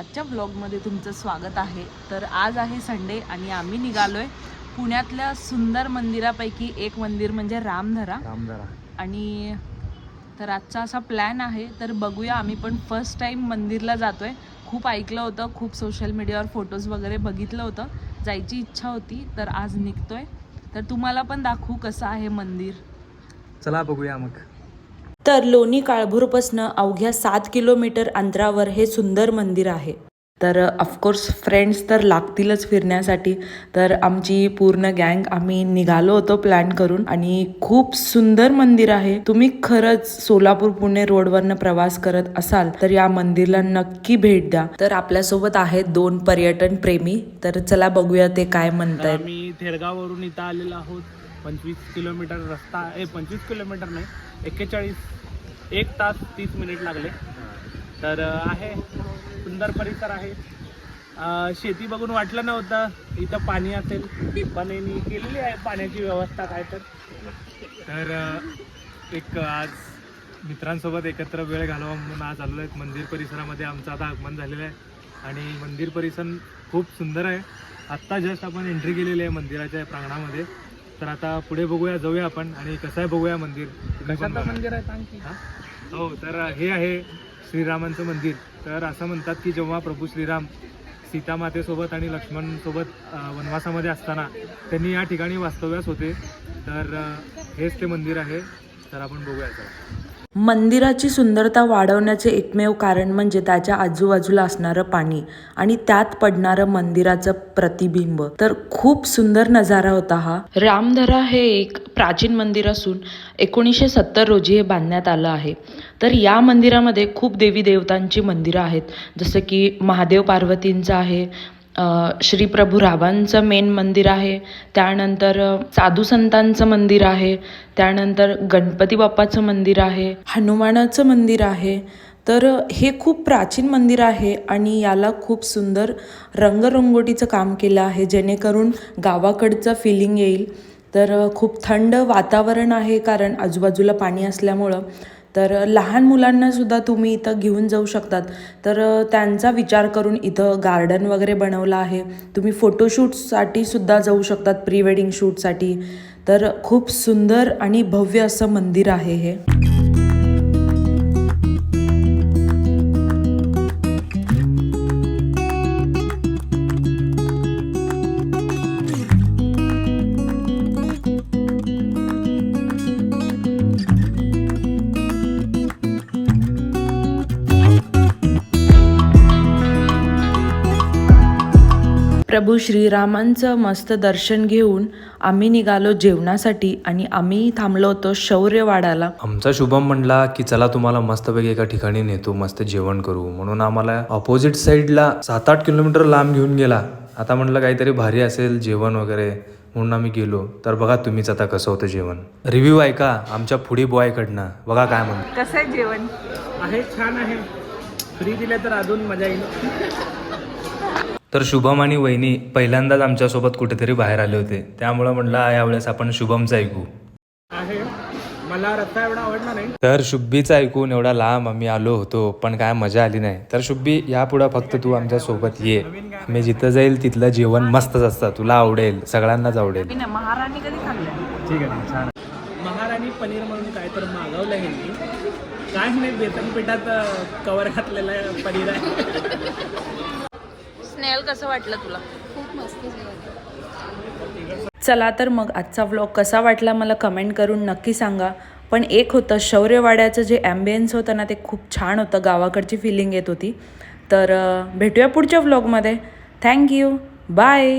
आजच्या ब्लॉगमध्ये तुमचं स्वागत आहे. तर आज आहे संडे आणि आम्ही निघालोय पुण्यातल्या सुंदर मंदिरापैकी एक मंदिर म्हणजे रामधरा. रामदारा आणि तर आजचा असा प्लॅन आहे. तर बघूया आम्ही पण फर्स्ट टाईम मंदिरला जातोय. खूप ऐकलं होतं खूप सोशल मीडियावर फोटोज वगैरे बघितलं होतं. जायची इच्छा होती तर आज निघतोय. तर तुम्हाला पण दाखवू कसं आहे मंदिर. चला बघूया मग. तर लोणी काळभूरपासनं अवघ्या सात किलोमीटर अंतरावर हे सुंदर मंदिर आहे. तर ऑफकोर्स फ्रेंड्स तर लागतीलच फिरण्यासाठी. तर आमची पूर्ण गँग आम्ही निघालो होतो प्लॅन करून आणि खूप सुंदर मंदिर आहे. तुम्ही खरंच सोलापूर पुणे रोडवरनं प्रवास करत असाल तर या मंदिरला नक्की भेट द्या. तर आपल्यासोबत आहेत दोन पर्यटन प्रेमी. तर चला बघूया ते काय म्हणत म्हणतायत मी थेरगाववरून इथं आलेलो आहोत. पंचवीस किलोमीटर रस्ता ए पंचवीस किलोमीटर नाही एक्केचाळीस एक तास तीस मिनिट लागले. तर आहे. सुंदर परिसर आहे. अं, शेती बघून वाटलं नव्हतं. इथं पाणी असेल. पण यांनी केलेली आहे. पाण्याची व्यवस्था काय तर. तर अ, एक आज मित्रांसोबत एकत्र वेळ घालवा म्हणून आज आलेलो आहे. मंदिर परिसरामध्ये आमचं आता आगमन झालेलं आहे. आणि मंदिर परिसर खूप सुंदर आहे. आत्ता जस्ट आपण एंट्री केलेली आहे मंदिराच्या प्रांगणामध्ये. तर आता पुढे बघूया जाऊया आपण. आणि कसं आहे बघूया मंदिर? कशाचं. मंदिर आहे सांग की. हा? हो तर हे आहे श्रीरामांचं मंदिर. तर असं म्हणतात की जेव्हा प्रभू श्रीराम सीतामातेसोबत आणि लक्ष्मणसोबत वनवासामध्ये असताना त्यांनी या ठिकाणी वास्तव्यास होते. तर हेच ते मंदिर आहे. तर आपण बघूया मंदिराची सुंदरता वाढवण्याचे एकमेव कारण म्हणजे त्याच्या आजूबाजूला असणारं पाणी आणि त्यात पडणारं मंदिराचं प्रतिबिंब. तर खूप सुंदर नजारा होता हा. रामधरा हे एक प्राचीन मंदिर असून एकोणीसशे सत्तर रोजी हे बांधण्यात आलं आहे. तर या मंदिरामध्ये खूप देवी देवतांची मंदिरं आहेत. जसं की महादेव पार्वतींचं आहे श्री प्रभू रावांचं मेन मंदिर आहे. त्यानंतर साधू संतांचं मंदिर आहे. त्यानंतर गणपती बाप्पाचं मंदिर आहे. हनुमानाचं मंदिर आहे. तर हे खूप प्राचीन मंदिर आहे आणि याला खूप सुंदर रंगरंगोटीचं काम केलं आहे. जेणेकरून गावाकडचं फिलिंग येईल. तर खूप थंड वातावरण आहे कारण आजूबाजूला पाणी असल्यामुळं. तर लहान मुलांनासुद्धा तुम्ही इथं घेऊन जाऊ शकतात. तर त्यांचा विचार करून इथं गार्डन वगैरे बनवलं आहे. तुम्ही फोटोशूटसाठी सुद्धा जाऊ शकतात प्री वेडिंग शूटसाठी तर खूप सुंदर आणि भव्य असं मंदिर आहे हे. प्रभू श्रीरामांचं मस्त दर्शन घेऊन आम्ही निघालो जेवणासाठी आणि आम्ही थांबलो होतो शौर्यवाडाला. आमचा शुभम म्हणला की चला तुम्हाला मस्तपैकी एका ठिकाणी नेतो मस्त जेवण करू. म्हणून आम्हाला ऑपोजिट साईडला सात आठ किलोमीटर लांब घेऊन गेला. आता म्हणलं काहीतरी भारी असेल जेवण वगैरे म्हणून आम्ही गेलो. तर बघा तुम्हीच आता कसं होतं जेवण. रिव्ह्यू ऐका आमच्या फुडी बॉयकडनं बघा काय म्हणतो. कसं आहे जेवण? आहे छान आहे. फ्री दिले तर अजून मजा येईल. तर शुभम आणि वहिनी पहिल्यांदाच आमच्यासोबत कुठेतरी बाहेर आले होते. त्यामुळं म्हणलं यावेळेस आपण शुभमचं ऐकू. आहे. मला रस्ता एवढा आवडला नाही. तर शुभीचं ऐकून एवढा लांब आम्ही आलो होतो पण काय मजा आली नाही. तर शुब्बी यापुढं फक्त तू आमच्यासोबत ये. मी जिथं जाईल तिथलं जेवण मस्तच असतं. तुला आवडेल सगळ्यांनाच आवडेल. महाराणी कधी खाल्लं ठीक आहे छान महाराणी पनीर म्हणून काय तर मागवलं मी. काय नाही बेसन पिठात कवर घातलेलं पनीर आहे. स्नेहल कसं वाटलं तुला? चला तर मग आजचा व्लॉग कसा वाटला मला कमेंट करून नक्की सांगा. पण एक होतं शौर्यवाड्याचं जे ॲम्बियन्स होतं ना ते खूप छान होतं. गावाकडची फिलिंग येत होती. तर भेटूया पुढच्या व्लॉगमध्ये थँक्यू बाय